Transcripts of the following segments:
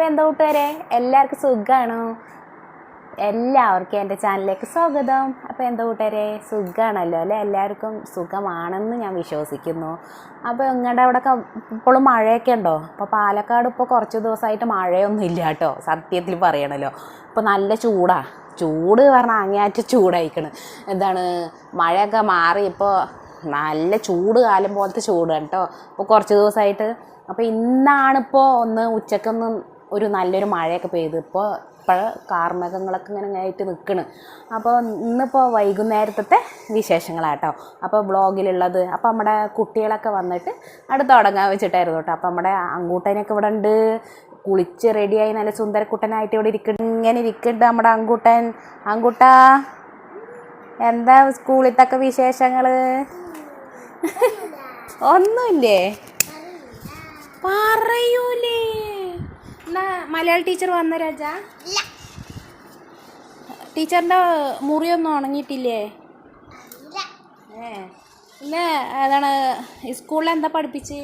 അപ്പോൾ എന്താ കൂട്ടുകാരെ? എല്ലാവർക്കും സുഖമാണോ എല്ലാവർക്കും എന്റെ ചാനലിലേക്ക് സ്വാഗതം. അപ്പോൾ എന്താ കൂട്ടുകാരെ? സുഖമാണല്ലോ അല്ലേ? എല്ലാവർക്കും സുഖമാണെന്ന് ഞാൻ വിശ്വസിക്കുന്നു. അപ്പോൾ നിങ്ങളുടെ അവിടെയൊക്കെ ഇപ്പോഴും മഴയൊക്കെ ഉണ്ടോ? അപ്പോൾ പാലക്കാട് ഇപ്പോൾ കുറച്ച് ദിവസമായിട്ട് മഴയൊന്നും ഇല്ല കേട്ടോ. സത്യത്തിൽ പറയണല്ലോ. ഇപ്പോൾ നല്ല ചൂടാ. ചൂട് പറഞ്ഞാൽ അങ്ങേയറ്റ ചൂടായിക്കണ്. എന്താണ്? മഴയൊക്കെ മാറി ഇപ്പോൾ നല്ല ചൂട് കാലം പോലത്തെ ചൂടാണ് കേട്ടോ. ഇപ്പോൾ കുറച്ച് ദിവസമായിട്ട്. അപ്പോൾ ഇന്നാണിപ്പോൾ ഒന്ന് ഉച്ചക്കൊന്ന് ഒരു നല്ലൊരു മഴയൊക്കെ പെയ്ത് ഇപ്പോൾ ഇപ്പോൾ കാർമേഘങ്ങളൊക്കെ ഇങ്ങനെ ആയിട്ട് നിൽക്കണ് അപ്പോൾ ഇന്നിപ്പോൾ വൈകുന്നേരത്തെ വിശേഷങ്ങളാട്ടോ. അപ്പോൾ ബ്ലോഗിലുള്ളത് അപ്പോൾ നമ്മുടെ കുട്ടികളൊക്കെ വന്നിട്ട് അടുത്ത് തുടങ്ങാൻ വെച്ചിട്ടായിരുന്നു കേട്ടോ. അപ്പോൾ നമ്മുടെ അങ്കൂട്ടനൊക്കെ ഇവിടെ ഉണ്ട്. കുളിച്ച് റെഡിയായി നല്ല സുന്ദരക്കുട്ടനായിട്ട് ഇവിടെ ഇരിക്കുന്നു ഇങ്ങനെ ഇരിക്കുന്നുണ്ട് നമ്മുടെ അങ്കൂട്ടൻ അങ്കൂട്ട എന്താ സ്കൂളിലത്തൊക്കെ വിശേഷങ്ങൾ ഒന്നുമില്ലേ? മലയാള ടീച്ചർ വന്ന രാജ? ടീച്ചറിന്റെ മുറിയൊന്നും ഉണങ്ങിയിട്ടില്ലേ? ഏ. ഇന്ന് ഏതാണ് സ്കൂളിൽ എന്താ പഠിപ്പിച്ച്?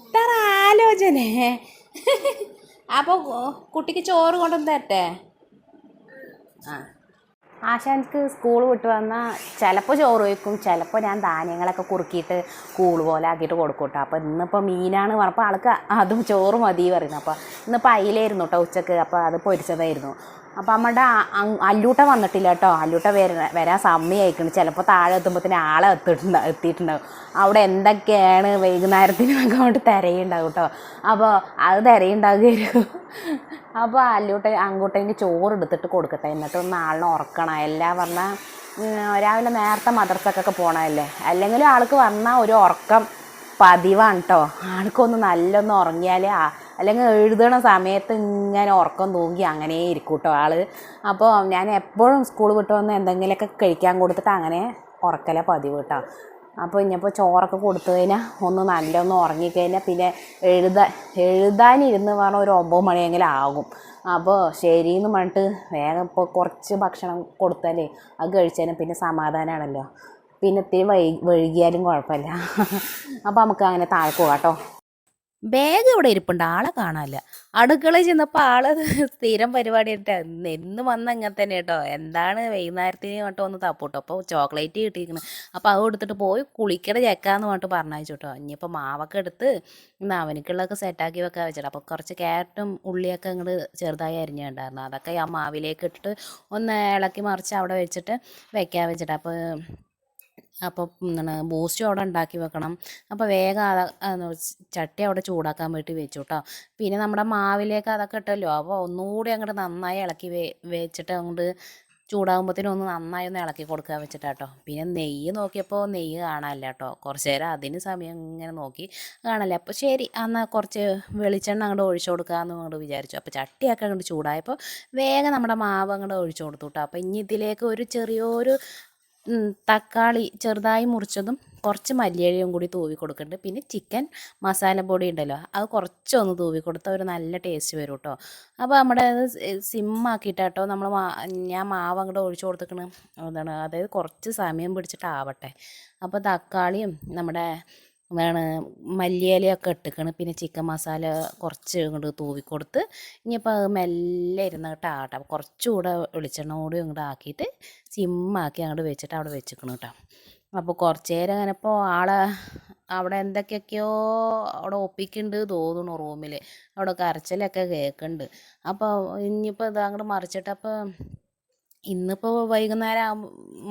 ഇത്ര ആലോചന. അപ്പോൾ കുട്ടിക്ക് ചോറ് കൊണ്ടുവന്ന് തരട്ടെ? ആ. ആശാൻക്ക് സ്കൂൾ വിട്ട് വന്നാൽ ചിലപ്പോൾ ചോറ് വയ്ക്കും ചിലപ്പോൾ ഞാൻ ധാന്യങ്ങളൊക്കെ കുറുക്കിയിട്ട് കൂൾ പോലെ ആക്കിയിട്ട് കൊടുക്കും കേട്ടോ അപ്പോൾ ഇന്നിപ്പോൾ മീനാണ് പറഞ്ഞപ്പോൾ ആൾക്ക് അതും ചോറ് മതി പറയുന്നു. അപ്പോൾ ഇന്നിപ്പോൾ അയിലായിരുന്നു കേട്ടോ ഉച്ചയ്ക്ക്. അപ്പോൾ അത് പൊരിച്ചതായിരുന്നു. അപ്പോൾ നമ്മുടെ അല്ലൂട്ട വന്നിട്ടില്ല കേട്ടോ. അല്ലൂട്ട വര വരാൻ സമയമായിക്കണം ചിലപ്പോൾ താഴെ എത്തുമ്പോഴത്തേന് ആളെ എത്തിയിട്ടുണ്ടാവും എത്തിയിട്ടുണ്ടാവും. അവിടെ എന്തൊക്കെയാണ് വൈകുന്നേരത്തിനൊക്കെ അങ്ങോട്ട് തിരയുണ്ടാവും കേട്ടോ. അപ്പോൾ അത് തിരയുണ്ടാകരു അപ്പോൾ അല്ലൂട്ട അങ്ങോട്ടേക്ക് ചോറ് എടുത്തിട്ട് കൊടുക്കട്ടെ. എന്നിട്ട് ഒന്ന് ആളിനെ ഉറക്കണം. എല്ലാം പറഞ്ഞാൽ രാവിലെ നേരത്തെ മദർസക്കൊക്കെ പോകണമല്ലേ അല്ലെങ്കിൽ ആൾക്ക് വന്നാൽ ഒരു ഉറക്കം പതിവാണ് കേട്ടോ. ആൾക്കൊന്ന് നല്ലൊന്ന് ഉറങ്ങിയാലേ അല്ലെങ്കിൽ എഴുതണ സമയത്ത് ഇങ്ങനെ ഉറക്കം തൂങ്ങി അങ്ങനെ ഇരിക്കും കേട്ടോ ആൾ. അപ്പോൾ ഞാൻ എപ്പോഴും സ്കൂൾ വിട്ട് വന്ന് എന്തെങ്കിലുമൊക്കെ കഴിക്കാൻ കൊടുത്തിട്ട് അങ്ങനെ ഉറക്കല പതിവ് കേട്ടോ അപ്പോൾ ഇനിയിപ്പോൾ ചോറൊക്കെ കൊടുത്തു കഴിഞ്ഞാൽ ഒന്ന് നല്ലൊന്ന് ഉറങ്ങിക്കഴിഞ്ഞാൽ പിന്നെ എഴുതാൻ എഴുതാനിരുന്ന് പറഞ്ഞാൽ ഒരു ഒമ്പത് മണിയെങ്കിലും ആകും. അപ്പോൾ ശരിയെന്ന് പറഞ്ഞിട്ട് വേഗം ഇപ്പോൾ കുറച്ച് ഭക്ഷണം കൊടുത്താലേ അത് കഴിച്ചാലും പിന്നെ സമാധാനമാണല്ലോ പിന്നെ ഇത്തിരി വൈ വൈകിയാലും കുഴപ്പമില്ല. അപ്പോൾ നമുക്ക് അങ്ങനെ താഴെ പോകാം കേട്ടോ ബാഗ് ഇവിടെ ഇരിപ്പുണ്ട്. ആളെ കാണാനില്ല. അടുക്കളയിൽ ചെന്നപ്പോൾ ആൾ സ്ഥിരം പരിപാടി ആയിട്ടാണ് എന്ന് വന്ന അങ്ങനെ തന്നെ കേട്ടോ. എന്താണ് വൈകുന്നേരത്തിന് കേട്ടോ ഒന്ന് തപ്പൂട്ടോ. അപ്പോൾ ചോക്ലേറ്റ് കിട്ടിയിരിക്കുന്നു അപ്പോൾ അത് എടുത്തിട്ട് പോയി കുളിക്കട ചേക്കാന്ന് പറഞ്ഞിട്ട് പറഞ്ഞയച്ചു കേട്ടോ. ഇനിയിപ്പോൾ മാവൊക്കെ എടുത്ത് ഇന്ന് അവനക്കുള്ളതൊക്കെ സെറ്റാക്കി വെക്കാൻ വെച്ചിട്ട്. അപ്പോൾ കുറച്ച് ക്യാരറ്റും ഉള്ളിയൊക്കെ അങ്ങോട്ട് ചെറുതായി അരിഞ്ഞിട്ടുണ്ടായിരുന്നു. അതൊക്കെ ആ മാവിലേക്ക് ഇട്ടിട്ട് ഒന്ന് ഇളക്കി മറിച്ച് അവിടെ വെച്ചിട്ട് വെക്കാൻ വെച്ചിട്ട്. അപ്പോൾ അപ്പോൾ എന്താണ് ബൂസ്റ്റും അവിടെ ഉണ്ടാക്കി വെക്കണം. അപ്പോൾ വേഗം ചട്ടി അവിടെ ചൂടാക്കാൻ വേണ്ടി വെച്ചു കേട്ടോ പിന്നെ നമ്മുടെ മാവിലേക്ക് അതൊക്കെ ഇട്ടല്ലോ. അപ്പോൾ ഒന്നുകൂടി അങ്ങോട്ട് നന്നായി ഇളക്കി വേ വെച്ചിട്ട് അങ്ങോട്ട് ചൂടാകുമ്പോഴത്തേനും ഒന്ന് നന്നായി ഒന്ന് ഇളക്കി കൊടുക്കാൻ വെച്ചിട്ടാട്ടോ പിന്നെ നെയ്യ് നോക്കിയപ്പോൾ നെയ്യ് കാണാനില്ല കേട്ടോ കുറച്ച് നേരം അതിന് സമയം ഇങ്ങനെ നോക്കി കാണാനില്ല. അപ്പോൾ ശരി എന്നാൽ കുറച്ച് വെളിച്ചെണ്ണ അങ്ങോട്ട് ഒഴിച്ചു കൊടുക്കാമെന്ന് അങ്ങോട്ട് വിചാരിച്ചു. അപ്പോൾ ചട്ടിയൊക്കെ അങ്ങോട്ട് ചൂടായപ്പോൾ വേഗം നമ്മുടെ മാവ് അങ്ങോട്ട് ഒഴിച്ചു കൊടുത്തു കേട്ടോ അപ്പോൾ ഇനി ഇതിലേക്ക് ഒരു ചെറിയൊരു തക്കാളി ചെറുതായി മുറിച്ചതും കുറച്ച് മല്ലിയിലയും കൂടി തൂവി കൊടുക്കുന്നുണ്ട്. പിന്നെ ചിക്കൻ മസാല പൊടി ഉണ്ടല്ലോ അത് കുറച്ചൊന്ന് തൂവി കൊടുത്താൽ ഒരു നല്ല ടേസ്റ്റ് വരും കേട്ടോ അപ്പോൾ നമ്മുടെ അത് സിമ്മാക്കിയിട്ടാട്ടോ നമ്മൾ ഞാൻ മാവ് അങ്ങോട്ട് ഒഴിച്ചു കൊടുത്തിക്കണ്. എന്താണ് അതായത് കുറച്ച് സമയം പിടിച്ചിട്ടാവട്ടെ. അപ്പോൾ തക്കാളിയും നമ്മുടെ എന്താണ് മല്ലിയിലയൊക്കെ ഇട്ടിക്കണ്. പിന്നെ ചിക്കൻ മസാല കുറച്ച് ഇങ്ങോട്ട് തൂവിക്കൊടുത്ത് ഇനിയിപ്പോൾ അത് മെല്ലെ ഇരുന്ന് കേട്ടോ ആട്ടെ. അപ്പോൾ കുറച്ചുകൂടെ വെളിച്ചെണ്ണ കൂടി ഇങ്ങോട്ട് ആക്കിയിട്ട് സിമ്മാക്കി അങ്ങോട്ട് വെച്ചിട്ട് അവിടെ വെച്ചിക്കണം കേട്ടോ. അപ്പോൾ കുറച്ച് നേരം അങ്ങനെ ഇപ്പോൾ ആളെ അവിടെ എന്തൊക്കെയൊക്കെയോ അവിടെ ഒപ്പിക്കുന്നുണ്ട് തോന്നുന്നു റൂമിൽ അവിടെ കരച്ചിലൊക്കെ കേൾക്കുന്നുണ്ട് അപ്പോൾ ഇനിയിപ്പോൾ ഇത് അങ്ങോട്ട് മറിച്ചിട്ട് അപ്പോൾ ഇന്നിപ്പോൾ വൈകുന്നേരം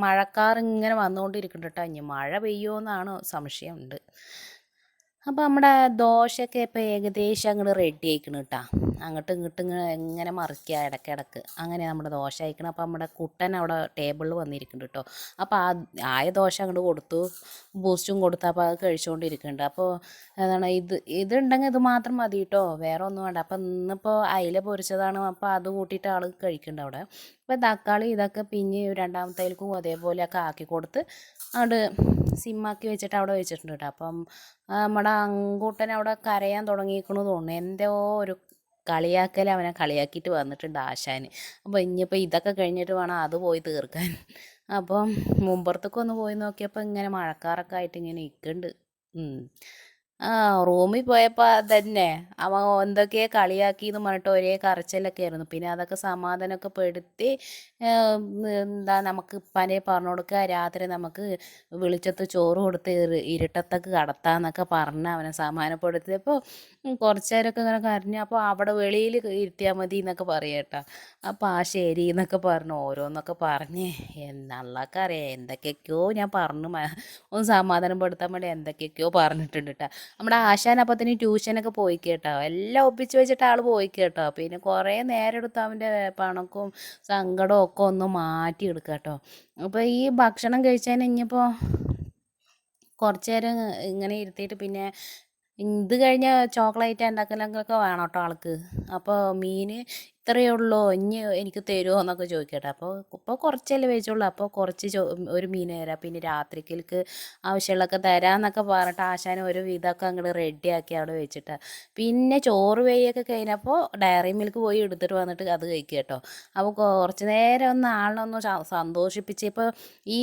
മഴക്കാർ ഇങ്ങനെ വന്നുകൊണ്ടിരിക്കുന്നുണ്ട് കേട്ടോ ഇനി മഴ പെയ്യുമെന്നാണ് സംശയമുണ്ട് അപ്പോൾ നമ്മുടെ ദോശയൊക്കെ ഇപ്പോൾ ഏകദേശം അങ്ങോട്ട് റെഡി ആയിക്കണം കേട്ടോ അങ്ങോട്ടും ഇങ്ങോട്ടും എങ്ങനെ മറിക്കുക ഇടയ്ക്കിടക്ക് അങ്ങനെ നമ്മുടെ ദോശ അയക്കണം അപ്പോൾ നമ്മുടെ കുട്ടൻ അവിടെ ടേബിളിൽ വന്നിരിക്കുന്നുണ്ട് കേട്ടോ അപ്പോൾ ആ ആയ ദോശ അങ്ങോട്ട് കൊടുത്തു. ബൂസ്റ്റും കൊടുത്തു. അപ്പോൾ അത് കഴിച്ചുകൊണ്ടിരിക്കുന്നുണ്ട് അപ്പോൾ എന്താണ് ഇത് ഇതുണ്ടെങ്കിൽ ഇത് മാത്രം മതി കേട്ടോ വേറെ ഒന്നും വേണ്ട. അപ്പോൾ ഇന്നിപ്പോൾ അയില പൊരിച്ചതാണ്. അപ്പോൾ അത് കൂട്ടിയിട്ട് ആൾ കഴിക്കുന്നുണ്ട് അവിടെ. അപ്പോൾ തക്കാളി ഇതൊക്കെ പിന്നെ രണ്ടാമത്തേൽക്കും അതേപോലെയൊക്കെ ആക്കി കൊടുത്ത് അങ്ങോട്ട് സിമ്മാക്കി വെച്ചിട്ട് അവിടെ വെച്ചിട്ടുണ്ട് കേട്ടോ അപ്പം നമ്മുടെ അങ്കൂട്ടൻ അവിടെ കരയാൻ തുടങ്ങിയിരിക്കണു തോന്നുന്നു. എന്തോ ഒരു കളിയാക്കൽ അവനെ കളിയാക്കിയിട്ട് വന്നിട്ടുണ്ട് ആശാന്. അപ്പോൾ ഇനിയിപ്പോൾ ഇതൊക്കെ കഴിഞ്ഞിട്ട് വേണം അത് പോയി തീർക്കാൻ. അപ്പം മുമ്പുറത്തേക്ക് ഒന്ന് പോയി നോക്കിയപ്പോൾ ഇങ്ങനെ മഴക്കാറൊക്കെ ആയിട്ട് ഇങ്ങനെ നിൽക്കുന്നുണ്ട് ഉം. ആ റൂമിൽ പോയപ്പോൾ തന്നെ അവ എന്തൊക്കെയോ കളിയാക്കി എന്ന് പറഞ്ഞിട്ട് ഒരേ കരച്ചിലൊക്കെ ആയിരുന്നു. പിന്നെ അതൊക്കെ സമാധാനമൊക്കെ പെടുത്തി എന്താ നമുക്ക് ഉപ്പാനെ പറഞ്ഞു കൊടുക്കുക. രാത്രി നമുക്ക് വെളിച്ചത്ത് ചോറ് കൊടുത്ത് ഇരു- ഇരുട്ടത്തൊക്കെ കടത്താന്നൊക്കെ പറഞ്ഞ് അവനെ സമാധാനപ്പെടുത്തിയപ്പോൾ കുറച്ച് നേരമൊക്കെ ഇങ്ങനെ കരഞ്ഞു അപ്പോൾ അവിടെ വെളിയിൽ ഇരുത്തിയാൽ മതി എന്നൊക്കെ പറയട്ട അപ്പോൾ ആ ശരി എന്നൊക്കെ പറഞ്ഞു ഓരോന്നൊക്കെ പറഞ്ഞ് എന്നള്ളക്ക് അറിയാം എന്തൊക്കെയൊക്കെയോ ഞാൻ പറഞ്ഞു ഒന്ന് സമാധാനപ്പെടുത്താൻ വേണ്ടി എന്തൊക്കെയൊക്കെയോ പറഞ്ഞിട്ടുണ്ട് കേട്ടോ. നമ്മുടെ ആശാൻ അപ്പത്തിന് ട്യൂഷനൊക്കെ പോയി കേട്ടോ എല്ലാം ഒപ്പിച്ച് വെച്ചിട്ട് ആൾ പോയി കേട്ടോ പിന്നെ കുറേ നേരം എടുത്ത് അവന്റെ പണക്കും സങ്കടവും ഒക്കെ ഒന്ന് മാറ്റി എടുക്കുക കേട്ടോ അപ്പോൾ ഈ ഭക്ഷണം കഴിച്ചതിന് ഇനിയിപ്പോൾ കുറച്ച് നേരം ഇങ്ങനെ ഇരുത്തിയിട്ട് പിന്നെ ഇത് കഴിഞ്ഞ ചോക്ലേറ്റ് ഉണ്ടാക്കലൊക്കെ വേണം കേട്ടോ ആൾക്ക്. അപ്പോൾ മീൻ ഇത്രയേ ഉള്ളൂ? ഇനി എനിക്ക് തരുമോ എന്നൊക്കെ ചോദിക്കട്ടെ. അപ്പോൾ ഇപ്പോൾ കുറച്ചല്ലേ വെച്ചുള്ളൂ. അപ്പോൾ കുറച്ച് ഒരു മീൻ തരാം. പിന്നെ രാത്രിക്കൽക്ക് ആവശ്യമുള്ളതൊക്കെ തരാമെന്നൊക്കെ പറഞ്ഞിട്ട് ആശാന ഒരു വിധമൊക്കെ അങ്ങോട്ട് റെഡിയാക്കി അവിടെ വെച്ചിട്ട്. പിന്നെ ചോറ് വേയൊക്കെ കഴിഞ്ഞപ്പോൾ ഡയറി മിൽക്ക് പോയി എടുത്തിട്ട് വന്നിട്ട് അത് കഴിക്കുക കേട്ടോ. അപ്പോൾ കുറച്ച് നേരം ഒന്ന് ആളിനൊന്ന് സന്തോഷിപ്പിച്ച് ഇപ്പോൾ ഈ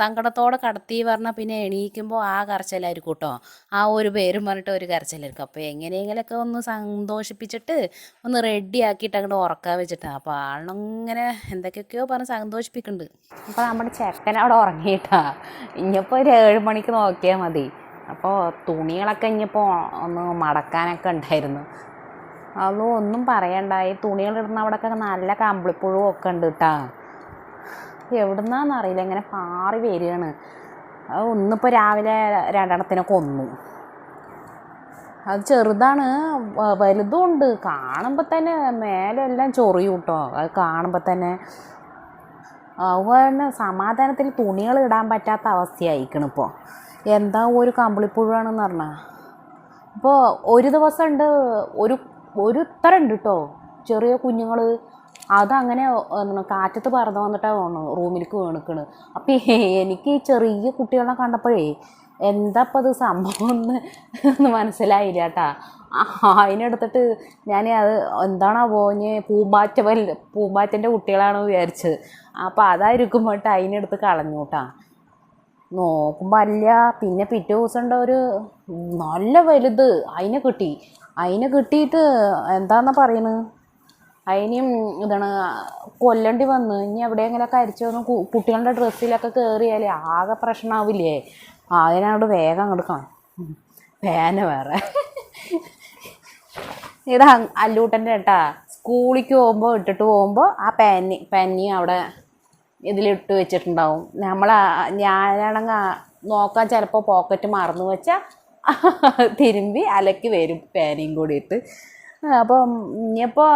സങ്കടത്തോടെ കടത്തി പറഞ്ഞാൽ പിന്നെ എണീക്കുമ്പോൾ ആ കരച്ചിലായിരിക്കും കേട്ടോ. ആ ഒരു പേരും പറഞ്ഞിട്ട് ഒരു കരച്ചിലായിരിക്കും. അപ്പോൾ എങ്ങനെയെങ്കിലൊക്കെ ഒന്ന് സന്തോഷിപ്പിച്ചിട്ട് ഒന്ന് റെഡി ആക്കിയിട്ട് അങ്ങോട്ട് ഉറക്കാൻ വെച്ചിട്ടാണ് അപ്പോൾ ആളിങ്ങനെ എന്തൊക്കെയൊക്കെയോ പറഞ്ഞ് സന്തോഷിപ്പിക്കുന്നുണ്ട്. അപ്പോൾ നമ്മുടെ ചേട്ടൻ അവിടെ ഉറങ്ങിയിട്ടാ. ഇനിയിപ്പോൾ ഒരു ഏഴ് മണിക്ക് നോക്കിയാൽ മതി. അപ്പോൾ തുണികളൊക്കെ ഇനിയിപ്പോൾ ഒന്ന് മടക്കാനൊക്കെ ഉണ്ടായിരുന്നു. അതോ ഒന്നും പറയണ്ട. ഈ തുണികളിടുന്ന അവിടെയൊക്കെ നല്ല കമ്പിളിപ്പുഴുവും ഒക്കെ ഉണ്ട് കേട്ടാ എവിടുന്നാന്നറിയില്ല. ഇങ്ങനെ പാറി വരികയാണ്. അത് ഒന്നിപ്പോൾ രാവിലെ രണ്ടെണ്ണത്തിനൊക്കെ കൊന്നു അത് ചെറുതാണ് വലുതും ഉണ്ട്. കാണുമ്പോൾ തന്നെ മേലെല്ലാം ചൊറിയും കേട്ടോ അത് കാണുമ്പോൾ തന്നെ അതുപോലെ സമാധാനത്തിൽ തുണികൾ ഇടാൻ പറ്റാത്ത അവസ്ഥയായിരിക്കണം ഇപ്പോൾ എന്താ ഒരു കമ്പിളിപ്പുഴുവാണെന്ന് പറഞ്ഞാൽ ഇപ്പോൾ ഒരു ദിവസം ഉണ്ട് ഒരു ഒരു ഇത്ര ഉണ്ട് കേട്ടോ ചെറിയ കുഞ്ഞുങ്ങൾ അതങ്ങനെ കാറ്റത്ത് പറന്ന് വന്നിട്ടാണ് റൂമിലേക്ക് വീണിക്കണ്. അപ്പം എനിക്ക് ഈ ചെറിയ കുട്ടികളെ കണ്ടപ്പോഴേ എന്താ ഇപ്പം അത് സംഭവം എന്ന് ഒന്ന് മനസ്സിലായില്ല കേട്ടാ അതിനെടുത്തിട്ട് ഞാൻ അത് എന്താണോ പോഞ്ഞ് പൂമ്പാറ്റ വല്ല പൂമ്പാറ്റന്റെ കുട്ടികളാണോ വിചാരിച്ചത്. അപ്പോൾ അതായിരിക്കും കേട്ടോ അതിനെടുത്ത് കളഞ്ഞു കേട്ടാ നോക്കുമ്പോൾ അല്ല പിന്നെ പിറ്റേ ദിവസം ഒരു നല്ല വലുത്. അതിനെ കിട്ടി. അതിനെ കിട്ടിയിട്ട് എന്താണെന്നാണ് പറയുന്നത് അതിനും ഇതാണ് കൊല്ലേണ്ടി വന്ന് ഇനി എവിടെയെങ്കിലൊക്കെ അരിച്ചു വന്ന് കുട്ടികളുടെ ഡ്രസ്സിലൊക്കെ കയറിയാലേ ആകെ പ്രശ്നമാവില്ലേ അതിനോട് വേഗം അങ്ങോട്ട് പേന വേറെ. ഇത് അല്ലൂട്ടന്റെ കേട്ടാ സ്കൂളിലേക്ക് പോകുമ്പോൾ ഇട്ടിട്ട് പോകുമ്പോൾ ആ പെന്നി പാനി അവിടെ ഇതിലിട്ട് വെച്ചിട്ടുണ്ടാവും. നമ്മൾ ഞാനാണെങ്കിൽ നോക്കാൻ ചിലപ്പോൾ പോക്കറ്റ് മറന്നു വെച്ചാൽ തിരുമ്പി അലക്കി വരും പേനയും കൂടിയിട്ട് അപ്പം ഇനിയിപ്പോൾ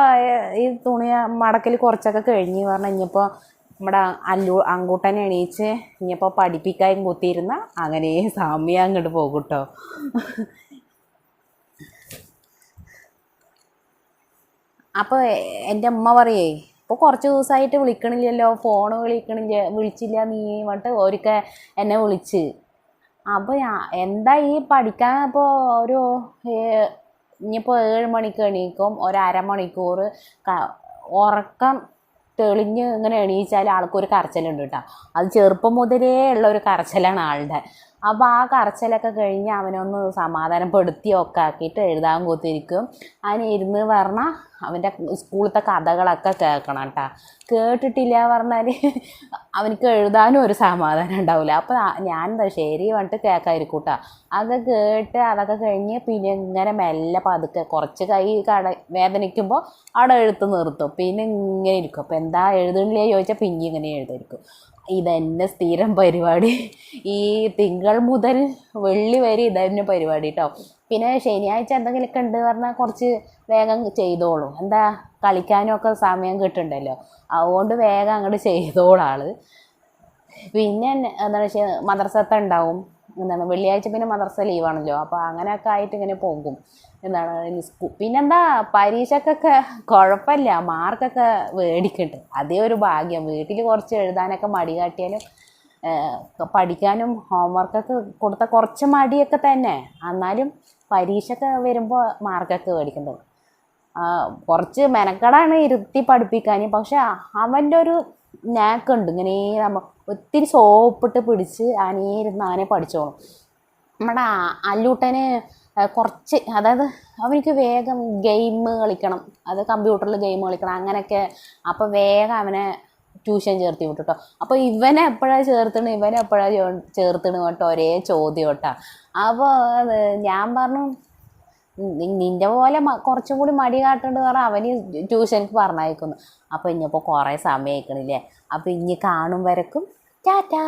ഈ തുണി മടക്കിൽ കുറച്ചൊക്കെ കഴിഞ്ഞ് പറഞ്ഞാൽ ഇനിയിപ്പോൾ നമ്മുടെ അല്ലു അങ്കൂട്ടൻ എണീച്ച് ഇനിയിപ്പോൾ പഠിപ്പിക്കാൻ കുത്തിയിരുന്ന അങ്ങനെ സാമ്യ അങ്ങോട്ട് പോകും കേട്ടോ അപ്പോൾ എന്റെ അമ്മ പറയേ ഇപ്പോൾ കുറച്ച് ദിവസമായിട്ട് വിളിക്കണില്ലല്ലോ ഫോൺ വിളിക്കണില്ല വിളിച്ചില്ല നീ പറഞ്ഞിട്ട് ഒരിക്കൽ എന്നെ വിളിച്ച്. അപ്പോൾ എന്താ ഈ പഠിക്കാൻ ഇപ്പോൾ ഒരു ഇനിയിപ്പോൾ ഏഴ് മണിക്ക് എണീക്കും ഒരു അരമണിക്കൂർ ക- ഉറക്കം തെളിഞ്ഞ് ഇങ്ങനെ എണീച്ചാൽ ആൾക്കൊരു കരച്ചിലുണ്ട് കേട്ടോ അത് ചെറുപ്പം മുതലേ ഉള്ള ഒരു കരച്ചിലാണ് ആളുടെ അപ്പോൾ ആ കറച്ചിലൊക്കെ കഴിഞ്ഞ് അവനൊന്ന് സമാധാനപ്പെടുത്തിയൊക്കെ ആക്കിയിട്ട് എഴുതാൻ കൂത്തിരിക്കും അവന് ഇരുന്ന് പറഞ്ഞാൽ അവന്റെ സ്കൂളത്തെ കഥകളൊക്കെ കേൾക്കണം കേട്ടോ. കേട്ടിട്ടില്ല പറഞ്ഞാൽ അവനക്ക് എഴുതാനും ഒരു സമാധാനം ഉണ്ടാവില്ല അപ്പോൾ ഞാൻ എന്താ ശരി പറഞ്ഞിട്ട് കേൾക്കാതിരിക്കും കേട്ടോ. അതൊക്കെ കേട്ട് അതൊക്കെ കഴിഞ്ഞ് പിന്നെ ഇങ്ങനെ മെല്ലെ പതുക്കെ കുറച്ച് കൈ കട വേദനിക്കുമ്പോൾ അവിടെ എഴുത്ത് നിർത്തും. പിന്നെ ഇങ്ങനെ ഇരിക്കും. അപ്പോൾ എന്താ എഴുതണില്ലേ ചോദിച്ചാൽ പിന്നെ ഇങ്ങനെ എഴുതായിരിക്കും. ഇതെന്നെ സ്ഥിരം പരിപാടി. ഈ തിങ്കൾ മുതൽ വെള്ളി വരെ ഇതന്നെ പരിപാടി കേട്ടോ പിന്നെ ശനിയാഴ്ച എന്തെങ്കിലുമൊക്കെ ഉണ്ട് പറഞ്ഞാൽ കുറച്ച് വേഗം ചെയ്തോളൂ. എന്താ കളിക്കാനൊക്കെ സമയം കിട്ടുന്നുണ്ടല്ലോ അതുകൊണ്ട് വേഗം അങ്ങോട്ട് ചെയ്തോളാൾ പിന്നെ എന്താണെന്ന് വെച്ചാൽ മദർസത്ത ഉണ്ടാവും. എന്താണ് വെള്ളിയാഴ്ച പിന്നെ മദർസ ലീവാണല്ലോ അപ്പോൾ അങ്ങനെയൊക്കെ ആയിട്ട് ഇങ്ങനെ പോകും. എന്താണ് പിന്നെന്താ പരീക്ഷക്കൊക്കെ കുഴപ്പമില്ല മാർക്കൊക്കെ മേടിക്കുന്നുണ്ട് അതേ ഒരു ഭാഗ്യം. വീട്ടിൽ കുറച്ച് എഴുതാനൊക്കെ മടി കാട്ടിയാലും പഠിക്കാനും ഹോംവർക്കൊക്കെ കൊടുത്ത കുറച്ച് മടിയൊക്കെ തന്നെ. എന്നാലും പരീക്ഷയൊക്കെ വരുമ്പോൾ മാർക്കൊക്കെ മേടിക്കുന്നുണ്ട് കുറച്ച് മെനക്കടാണ് ഇരുത്തി പഠിപ്പിക്കാൻ പക്ഷെ അവന്റെ ഒരു നാക്കുണ്ട്. ഇങ്ങനെ നമ്മ ഒത്തിരി സോപ്പിട്ട് പിടിച്ച് അനേരുന്ന് ആനെ പഠിച്ചോളും. നമ്മുടെ അല്ലൂട്ടനെ കുറച്ച് അതായത് അവനിക്ക് വേഗം ഗെയിം കളിക്കണം. അത് കമ്പ്യൂട്ടറിൽ ഗെയിം കളിക്കണം. അങ്ങനെയൊക്കെ. അപ്പോൾ വേഗം അവനെ ട്യൂഷൻ ചേർത്തി വിട്ടു കേട്ടോ അപ്പോൾ ഇവനെ എപ്പോഴാണ് ചേർത്തണ്? ഇവനെ എപ്പോഴാണ് ചേർത്തണ്? കേട്ടോ ഒരേ ചോദ്യം കേട്ടോ. അപ്പോൾ ഞാൻ പറഞ്ഞു നിന്റെ പോലെ കുറച്ചും കൂടി മടി കാട്ടുണ്ട് പറഞ്ഞാൽ അവന് ട്യൂഷനിക്ക് പറഞ്ഞയക്കുന്നു. അപ്പോൾ ഇനിയിപ്പോൾ കുറേ സമയം ആയിക്കണില്ലേ അപ്പോൾ ഇനി കാണും വരക്കും. ടാറ്റാ!